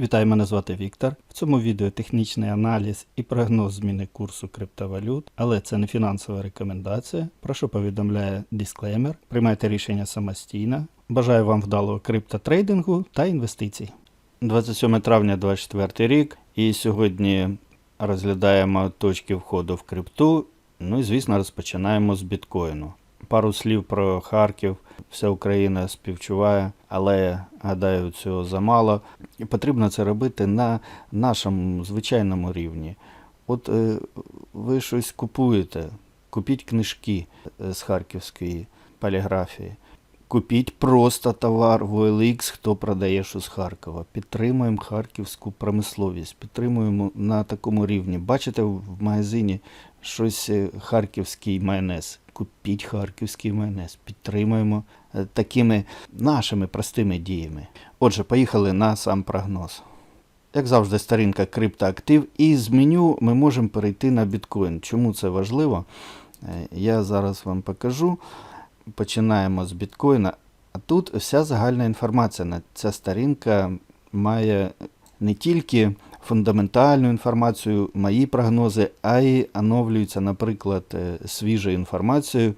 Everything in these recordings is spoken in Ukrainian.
Вітаю, мене звати Віктор. В цьому відео технічний аналіз і прогноз зміни курсу криптовалют, але це не фінансова рекомендація. Про що повідомляє дисклеймер. Приймайте рішення самостійно. Бажаю вам вдалого криптотрейдингу та інвестицій. 27 травня 2024 рік, і сьогодні розглядаємо точки входу в крипту. Ну і звісно, розпочинаємо з біткоїну. Пару слів про Харків. Вся Україна співчуває, але гадаю, цього замало. І потрібно це робити на нашому звичайному рівні. От е, ви щось купуєте, купіть книжки е, з харківської поліграфії. Купіть просто товар в OLX, хто продає що з Харкова. Підтримуємо харківську промисловість, підтримуємо на такому рівні. Бачите в магазині щось е, харківський майонез. Купіть харківський майонез. Підтримуємо е, такими нашими простими діями. Отже, поїхали на сам прогноз. Як завжди, сторінка криптоактив, і з меню ми можемо перейти на біткоін. Чому це важливо? Е, Я зараз вам покажу. Починаємо з біткоїна. А тут вся загальна інформація. Ця сторінка має не тільки фундаментальну інформацію, мої прогнози, а й оновлюється, наприклад, е, свіжою інформацією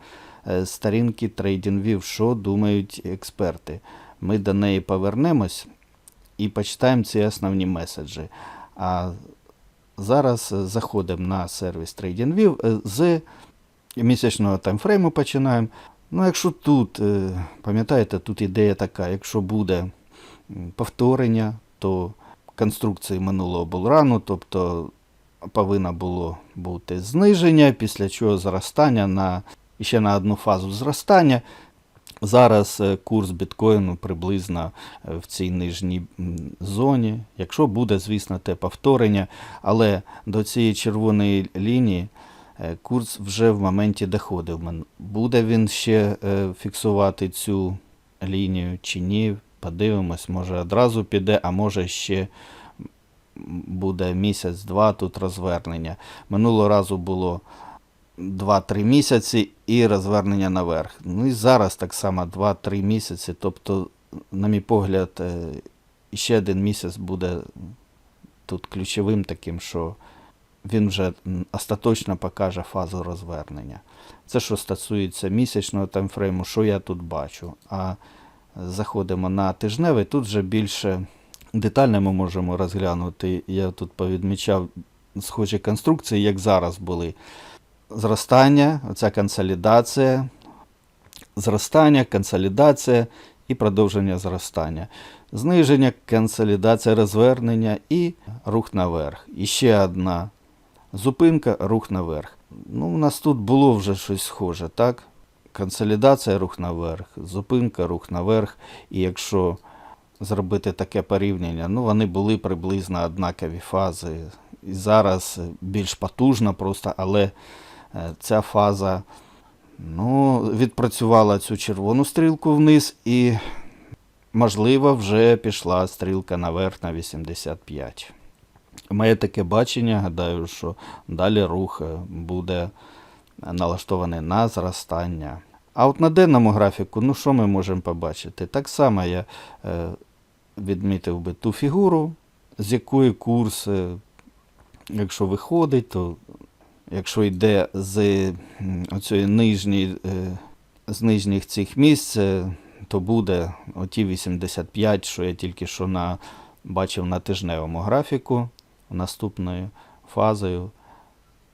е, з сторінки TradingView, що думають експерти. Ми до неї повернемось і почитаємо ці основні меседжі. А зараз е, заходимо на сервіс TradingView е, з місячного таймфрейму починаємо. Ну, якщо тут, е, пам'ятаєте, тут ідея така, якщо буде повторення, то конструкції минулого булрану, тобто повинно було бути зниження, після чого зростання на ще на одну фазу зростання. Зараз е, курс біткоїну приблизно е, в цій нижній зоні. Якщо буде, звісно, те повторення, але до цієї червоної лінії е, курс вже в моменті доходив. Буде він ще фіксувати цю лінію чи ні? Подивимось, може одразу піде, а може ще буде місяць-два тут розвернення. Минулого разу було 2-3 місяці і розвернення наверх. Ну і зараз так само 2-3 місяці. Тобто, на мій погляд, е, ще один місяць буде тут ключовим таким, що він вже остаточно покаже фазу розвернення. Це що стосується місячного таймфрейму, що я тут бачу. А заходимо на тижневий, тут вже більше детально ми можемо розглянути. Я тут повідмічав схожі конструкції, як зараз були. Зростання, оця консолідація, зростання, консолідація і продовження зростання. Зниження, консолідація, розвернення і рух наверх. І ще одна зупинка, рух наверх. Ну, у нас тут було вже щось схоже, так? Консолідація, рух наверх, зупинка, рух наверх. І якщо зробити таке порівняння, ну вони були приблизно однакові фази. І зараз більш потужно просто, але е, ця фаза ну, відпрацювала цю червону стрілку вниз і, можливо, вже пішла стрілка наверх на 85. Моє таке бачення, гадаю, що далі рух е, буде налаштований на зростання. А от на денному графіку, ну що ми можемо побачити? Так само я е, відмітив би ту фігуру, з якої курс, е, якщо виходить, то якщо йде з м, оцієї нижньої, е, з нижніх цих місць, е, то буде оті 85, що я тільки що на, бачив на тижневому графіку, наступною фазою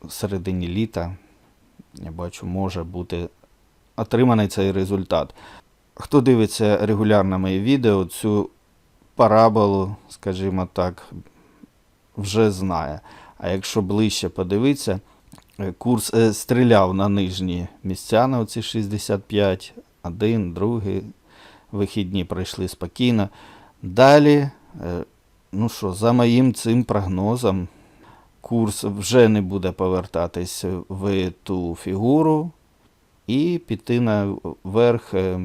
в середині літа. Я бачу, може бути отриманий цей результат. Хто дивиться регулярно мої відео, цю параболу, скажімо так, вже знає. А якщо ближче подивитися, е, курс е, стріляв на нижні місця на оці 65, один, другий, вихідні пройшли спокійно. Далі, е, ну що, за моїм цим прогнозом, курс вже не буде повертатись в ту фігуру і піти наверх, е,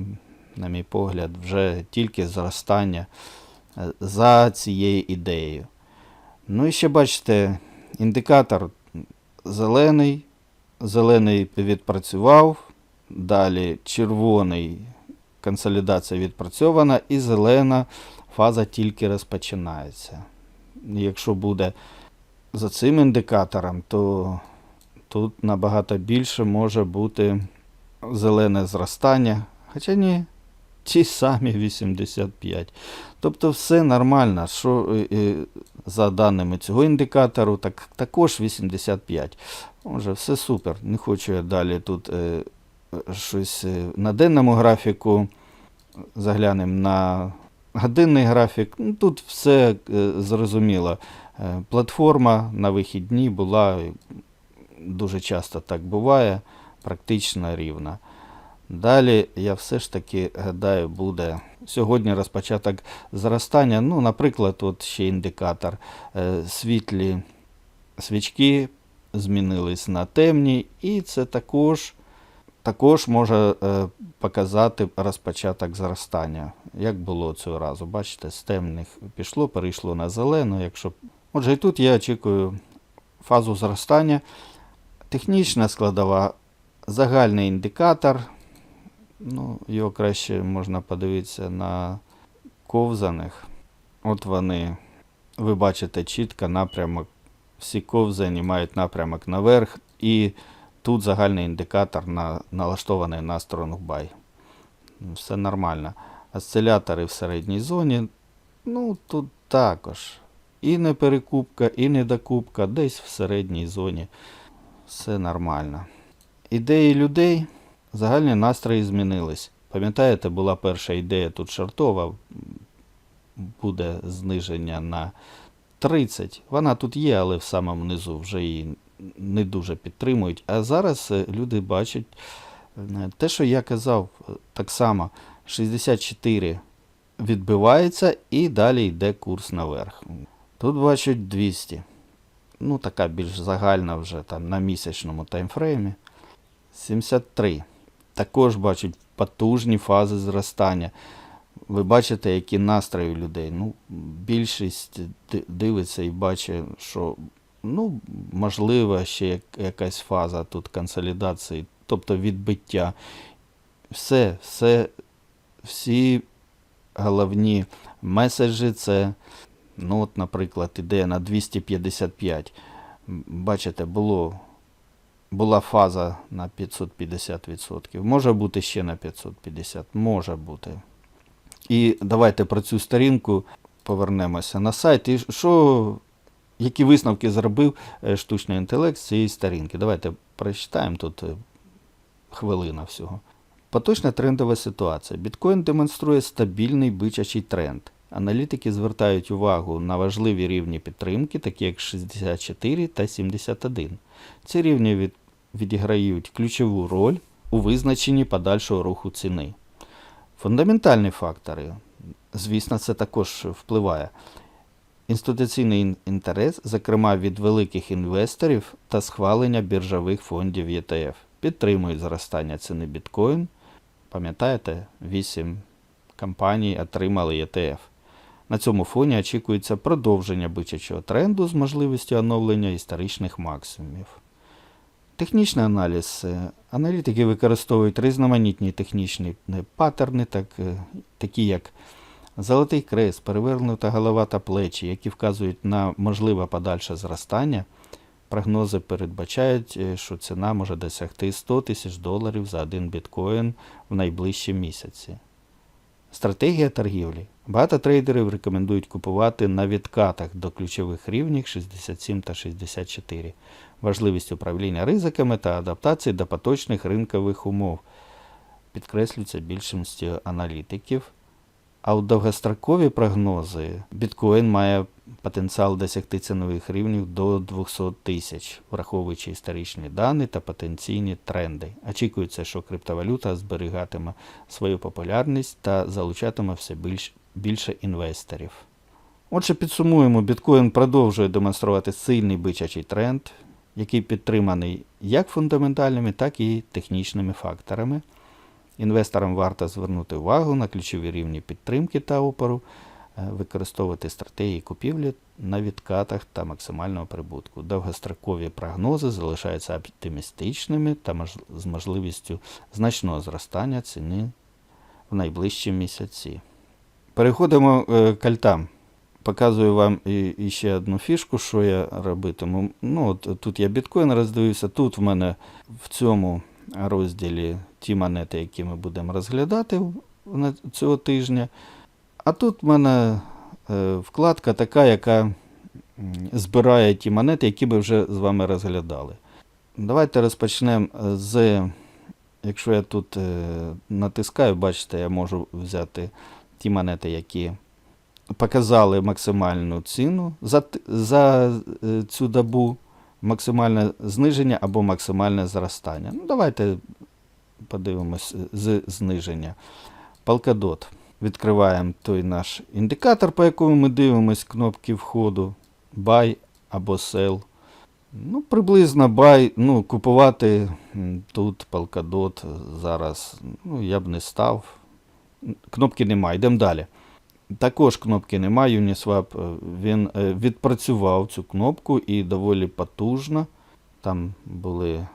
на мій погляд, вже тільки зростання е, за цією ідеєю. Ну і ще бачите, індикатор зелений. Зелений відпрацював, далі червоний консолідація відпрацьована і зелена фаза тільки розпочинається. Якщо буде за цим індикатором, то тут набагато більше може бути зелене зростання. Хоча ні, ті самі 85. Тобто все нормально. Що е, е, за даними цього індикатору, так, також 85. Може, все супер. Не хочу я далі тут е, щось е, на денному графіку. Заглянемо на годинний графік. Ну, тут все е, зрозуміло. Платформа на вихідні була дуже часто так буває, практично рівна. Далі я все ж таки гадаю, буде сьогодні розпочаток зростання. Ну, наприклад, от ще індикатор. Е, Світлі свічки змінились на темні, і це також, також може е, показати розпочаток зростання. Як було цього разу? Бачите, з темних пішло, перейшло на зелену. Якщо... Отже, і тут я очікую фазу зростання. Технічна складова, загальний індикатор. Ну, його краще можна подивитися на ковзаних. От вони, ви бачите чітко напрямок. Всі ковзані мають напрямок наверх, і тут загальний індикатор на, налаштований на. Ну, Все нормально. Осцилятори в середній зоні. Ну, тут також. І не перекупка, і не докупка, десь в середній зоні. Все нормально. Ідеї людей, загальні настрої змінились. Пам'ятаєте, була перша ідея тут шартова, буде зниження на 30. Вона тут є, але в самому низу вже її не дуже підтримують. А зараз е, люди бачать е, те, що я казав, е, так само 64 відбивається і далі йде курс наверх. Тут бачать 200. Ну, така більш загальна вже там на місячному таймфреймі. 73. Також бачать потужні фази зростання. Ви бачите, які настрої людей. Ну, більшість дивиться і бачить, що ну, можливо, ще якась фаза тут консолідації, тобто відбиття. Все, все, всі головні меседжі це, ну, от, наприклад, іде на 255. Бачите, було була фаза на 550%. Може бути ще на 550%. Може бути. І давайте про цю сторінку повернемося на сайт. І що, які висновки зробив е, штучний інтелект з цієї сторінки? Давайте прочитаємо тут е, хвилина всього. Поточна трендова ситуація. Біткоін демонструє стабільний бичачий тренд. Аналітики звертають увагу на важливі рівні підтримки, такі як 64 та 71. Ці рівні від, відіграють ключову роль у визначенні подальшого руху ціни. Фундаментальні фактори, звісно, це також впливає. Інституційний інтерес, зокрема від великих інвесторів та схвалення біржових фондів ETF, підтримують зростання ціни біткоін. Пам'ятаєте, 8 компаній отримали ETF. На цьому фоні очікується продовження бичачого тренду з можливістю оновлення історичних максимумів. Технічний аналіз. Е, Аналітики використовують різноманітні технічні е, паттерни, так, е, такі як золотий крест, перевернута голова та плечі, які вказують на можливе подальше зростання. Прогнози передбачають, що ціна може досягти 100 тисяч доларів за один біткоін в найближчі місяці. Стратегія торгівлі. Багато трейдерів рекомендують купувати на відкатах до ключових рівнів 67 та 64. Важливість управління ризиками та адаптації до поточних ринкових умов підкреслюється більшістю аналітиків. А у довгострокові прогнози біткоін має потенціал досягти цінових рівнів до 200 тисяч, враховуючи історичні дані та потенційні тренди. Очікується, що криптовалюта зберігатиме свою популярність та залучатиме все більш, більше інвесторів. Отже, підсумуємо, біткоін продовжує демонструвати сильний бичачий тренд, який підтриманий як фундаментальними, так і технічними факторами. Інвесторам варто звернути увагу на ключові рівні підтримки та опору, е, використовувати стратегії купівлі на відкатах та максимального прибутку. Довгострокові прогнози залишаються оптимістичними та з можливістю значного зростання ціни в найближчі місяці. Переходимо е, к альтам. Показую вам і, і ще одну фішку, що я робитиму. Ну, от, тут я біткоін роздивився. Тут в мене в цьому розділі ті монети, які ми будемо розглядати цього тижня. А тут в мене е, вкладка така, яка збирає ті монети, які ми вже з вами розглядали. Давайте розпочнемо з. Якщо я тут е, натискаю, бачите, я можу взяти ті монети, які показали максимальну ціну за, за е, цю добу, максимальне зниження або максимальне зростання. Ну, давайте подивимось е, з зниження. Polkadot. Відкриваємо той наш індикатор, по якому ми дивимось кнопки входу Buy або Sell. Ну, приблизно buy, ну, купувати тут Polkadot зараз ну, я б не став. Кнопки немає. Йдемо далі. Також кнопки немає. Uniswap е, він е, відпрацював цю кнопку і доволі потужно. Там були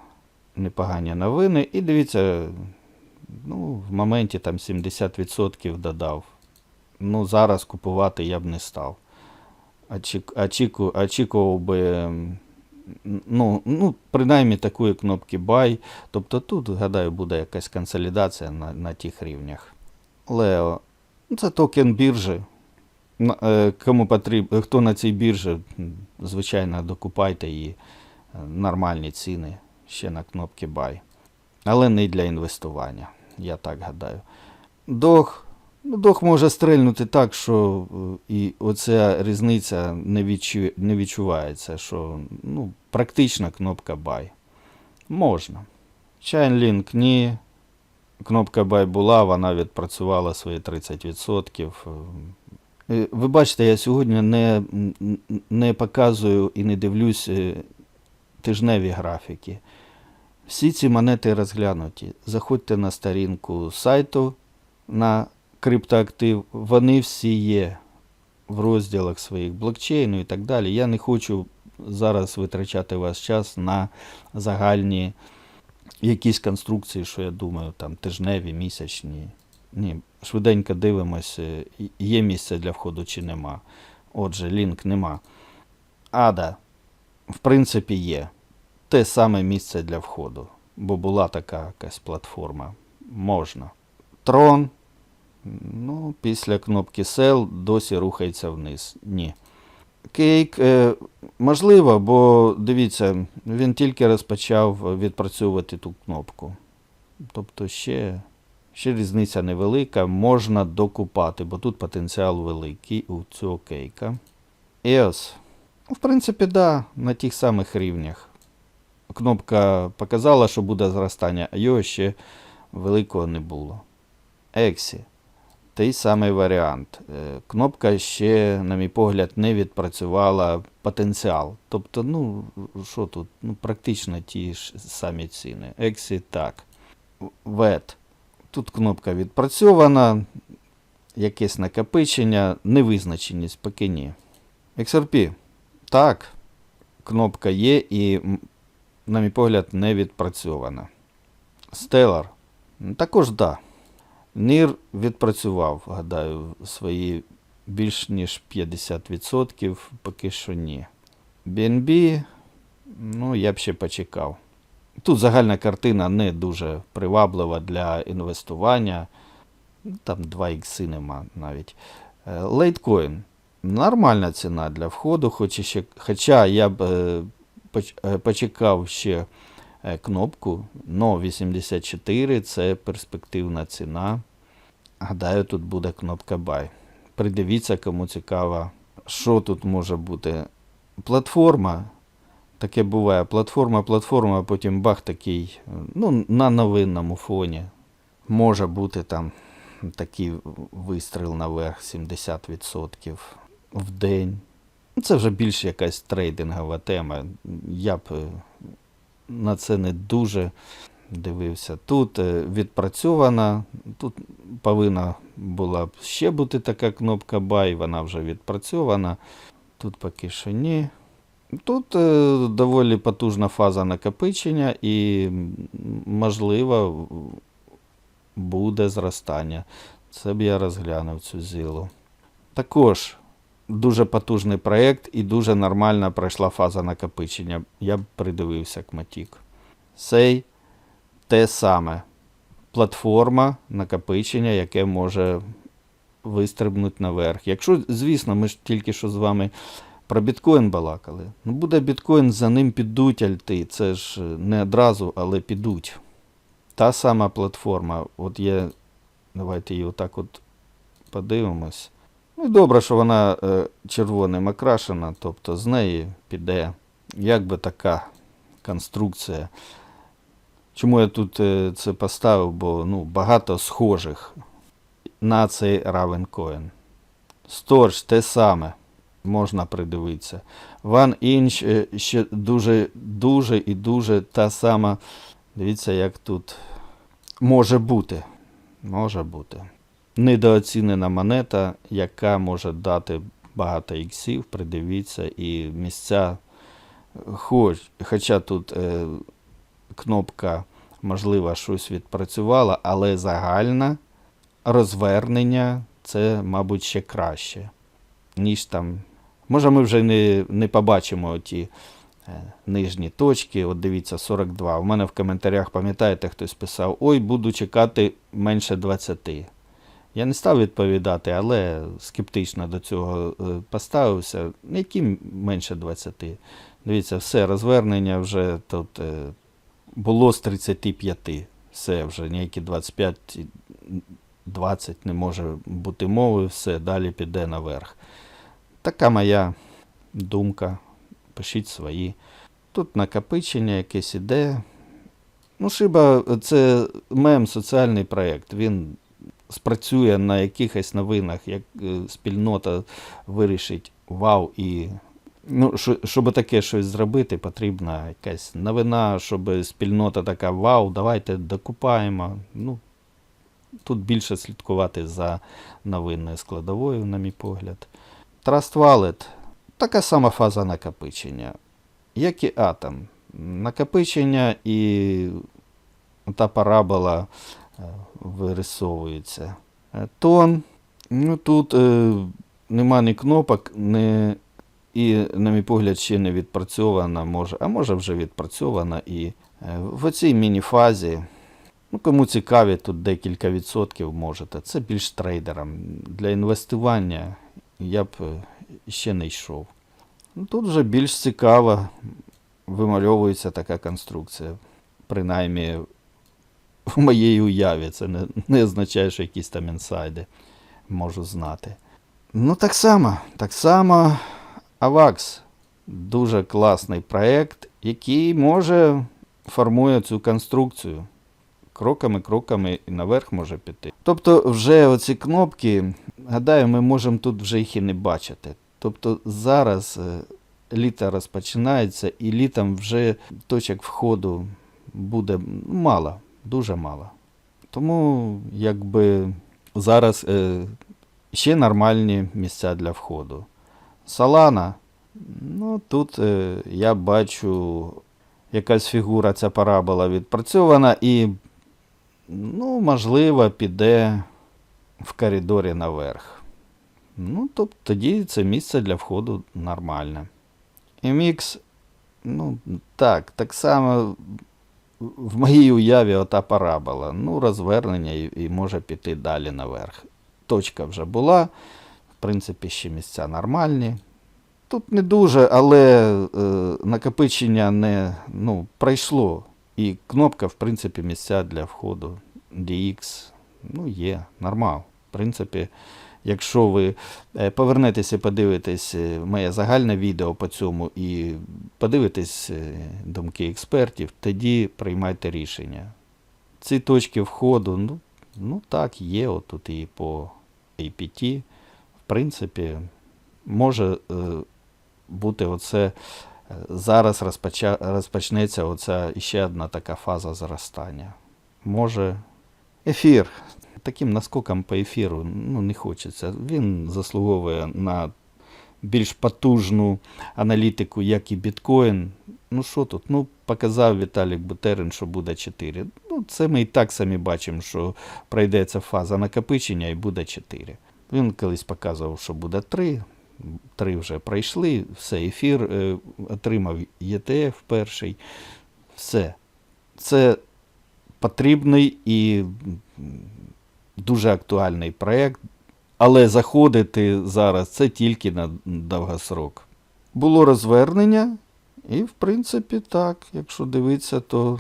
непогані новини. І дивіться, ну, в моменті там 70% додав. Ну, зараз купувати я б не став. Очік, очіку, очікував би, ну, ну, принаймні такої кнопки buy. Тобто тут, гадаю, буде якась консолідація на, на тих рівнях. Лео. Ну, Це токен біржі. Е, Кому потрібно, хто на цій біржі, звичайно, докупайте її е, нормальні ціни ще на кнопки buy. Але не для інвестування, я так гадаю. Дох. Ну, дох може стрельнути так, що е, і оця різниця не, відчу, не відчувається, що ну, практична кнопка buy. Можна. Chainlink ні. Кнопка Buy була, вона відпрацювала свої 30%. Е, Ви бачите, я сьогодні не, не показую і не дивлюсь е, тижневі графіки. Всі ці монети розглянуті. Заходьте на сторінку сайту на криптоактив. Вони всі є в розділах своїх блокчейну і так далі. Я не хочу зараз витрачати ваш час на загальні якісь конструкції, що я думаю, там тижневі, місячні. Ні, швиденько дивимося, є місце для входу чи нема. Отже, лінк нема. Ада, в принципі, є. Те саме місце для входу, бо була така якась платформа. Можна. Трон. Ну, після кнопки Sell досі рухається вниз. Ні. Кейк, е, можливо, бо дивіться, він тільки розпочав відпрацьовувати ту кнопку. Тобто ще, ще різниця невелика, можна докупати, бо тут потенціал великий у цього кейка. EOS. Ну, В принципі, да, на тих самих рівнях. Кнопка показала, що буде зростання, а його ще великого не було. Ексі. Той самий варіант. Е, Кнопка ще, на мій погляд, не відпрацювала потенціал. Тобто, ну, що тут? Ну, практично ті ж самі ціни. Ексі так. ВЕТ. Тут кнопка відпрацьована, якесь накопичення, невизначеність поки ні. XRP. Так, кнопка є і, на мій погляд, не відпрацьована. Stellar. Також так. Да. Нір відпрацював, гадаю, свої більш ніж 50%, поки що ні. BNB, ну, я б ще почекав. Тут загальна картина не дуже приваблива для інвестування. Там 2 ікси нема навіть. Е, Лейткоін. Нормальна ціна для входу, хоч ще, хоча я б е, е, почекав ще кнопку. Но 84 це перспективна ціна. Гадаю, тут буде кнопка Buy. Придивіться, кому цікаво, що тут може бути. Платформа. Таке буває. Платформа, платформа, а потім бах такий. Ну, на новинному фоні. Може бути там такий вистріл наверх 70% в день. Це вже більш якась трейдингова тема. Я б е, на це не дуже дивився. Тут е, відпрацьована, тут повинна була б ще бути така кнопка Buy, вона вже відпрацьована. Тут поки що ні. Тут е, доволі потужна фаза накопичення і, можливо, буде зростання. Це б я розглянув цю зілу. Також дуже потужний проєкт і дуже нормально пройшла фаза накопичення. Я б придивився к Матік. Цей те саме. Платформа накопичення, яке може вистрибнути наверх. Якщо, звісно, ми ж тільки що з вами про біткоін балакали. Ну, буде біткоін, за ним підуть альти. Це ж не одразу, але підуть. Та сама платформа. От є, давайте її отак от подивимось. Ну, добре, що вона е, червоним окрашена, тобто з неї піде якби така конструкція. Чому я тут е, це поставив? Бо ну, багато схожих на цей Ravencoin. Сторч те саме. Можна придивитися. One Inch е, ще дуже, дуже і дуже та сама. Дивіться, як тут може бути. Може бути. Недооцінена монета, яка може дати багато іксів, придивіться, і місця. Хоч, хоча тут е, кнопка, можливо, щось відпрацювала, але загальне розвернення це, мабуть, ще краще, ніж там. Може, ми вже не, не побачимо ті е, нижні точки. От дивіться, 42. У мене в коментарях, пам'ятаєте, хтось писав: Ой, буду чекати менше 20. Я не став відповідати, але скептично до цього е, поставився. Які менше 20? Дивіться, все, розвернення вже тут е, було з 35. Все вже ніякі 25, 20 не може бути мови, все, далі піде наверх. Така моя думка. Пишіть свої. Тут накопичення якесь іде. Ну, Шиба це мем, соціальний проєкт. Він спрацює на якихось новинах, як е, спільнота вирішить вау і. Ну, щоб таке щось зробити, потрібна якась новина, щоб спільнота така вау, давайте докупаємо. Ну, тут більше слідкувати за новинною складовою, на мій погляд. Trust Wallet така сама фаза накопичення, як і атом. Накопичення і та парабола вирисовується. Е, Тон. Ну, тут е, нема ні кнопок, ні, і, на мій погляд, ще не відпрацьована, може, а може вже відпрацьована. І е, в оцій міні-фазі, ну, кому цікаві, тут декілька відсотків можете. Це більш трейдерам. Для інвестування я б е, ще не йшов. Ну, тут вже більш цікаво вимальовується така конструкція. Принаймні в моїй уяві. Це не, не означає, що якісь там інсайди можу знати. Ну, так само, так само AVAX. Дуже класний проєкт, який може формує цю конструкцію. Кроками, кроками і наверх може піти. Тобто, вже оці кнопки, гадаю, ми можемо тут вже їх і не бачити. Тобто зараз е, літо розпочинається, і літом вже точок входу буде мало, дуже мало. Тому якби зараз е, ще нормальні місця для входу. Салана, ну тут е, я бачу якась фігура, ця парабола відпрацьована і, ну, можливо, піде в коридорі наверх. Ну, тобто тоді це місце для входу нормальне. MX, ну, так, так само в моїй уяві ота парабола. Ну, розвернення і, і може піти далі наверх. Точка вже була. В принципі, ще місця нормальні. Тут не дуже, але е, накопичення не ну, пройшло. І кнопка, в принципі, місця для входу DX ну, є, нормал. В принципі, якщо ви е, повернетеся і подивитесь е, моє загальне відео по цьому і подивитесь е, думки експертів, тоді приймайте рішення. Ці точки входу, ну, ну так, є отут і по APT. В принципі, може е, бути оце. е, Зараз розпоча, розпочнеться оця ще одна така фаза зростання. Може, ефір. Таким наскоком по ефіру ну, не хочеться. Він заслуговує на більш потужну аналітику, як і біткоін. Ну що тут? Ну, показав Віталік Бутерин, що буде 4. Ну, це ми і так самі бачимо, що пройдеться фаза накопичення і буде 4. Він колись показував, що буде 3. Три вже пройшли, все, ефір е, отримав ETF перший. Все. Це потрібний і дуже актуальний проєкт, але заходити зараз це тільки на довгосрок. Було розвернення, і, в принципі, так, якщо дивитися, то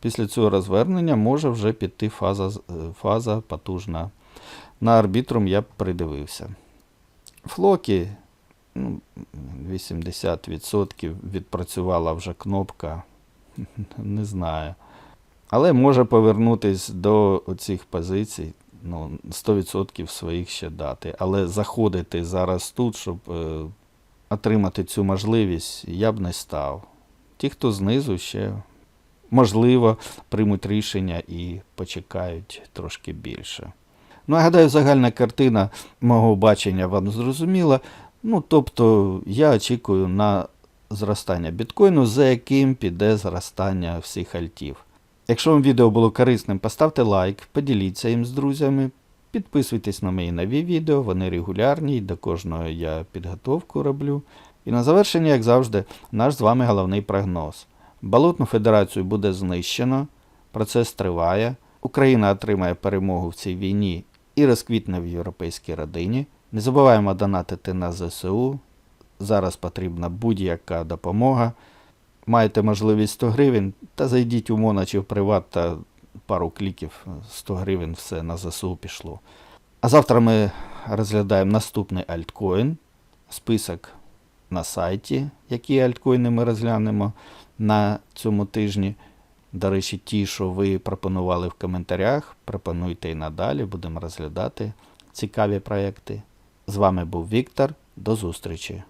після цього розвернення може вже піти фаза, е, фаза потужна. На арбітрум я б придивився. Флокі ну, 80% відпрацювала вже кнопка. Не знаю. Але може повернутися до цих позицій, ну, 100% своїх ще дати. Але заходити зараз тут, щоб е, отримати цю можливість, я б не став. Ті, хто знизу ще, можливо, приймуть рішення і почекають трошки більше. Ну, я гадаю, загальна картина мого бачення вам зрозуміла. Ну, тобто, я очікую на зростання біткоїну, за яким піде зростання всіх альтів. Якщо вам відео було корисним, поставте лайк, поділіться їм з друзями, підписуйтесь на мої нові відео, вони регулярні, до кожного я підготовку роблю. І на завершення, як завжди, наш з вами головний прогноз. Балотну федерацію буде знищено, процес триває, Україна отримає перемогу в цій війні і розквітне в європейській родині. Не забуваємо донатити на ЗСУ. Зараз потрібна будь-яка допомога. Маєте можливість 100 гривень, та зайдіть у Мона чи в приват та пару кліків, 100 гривень все на ЗСУ пішло. А завтра ми розглядаємо наступний альткоін, список на сайті, які альткоїни ми розглянемо на цьому тижні. До речі, ті, що ви пропонували в коментарях, пропонуйте і надалі, будемо розглядати цікаві проекти. З вами був Віктор. До зустрічі!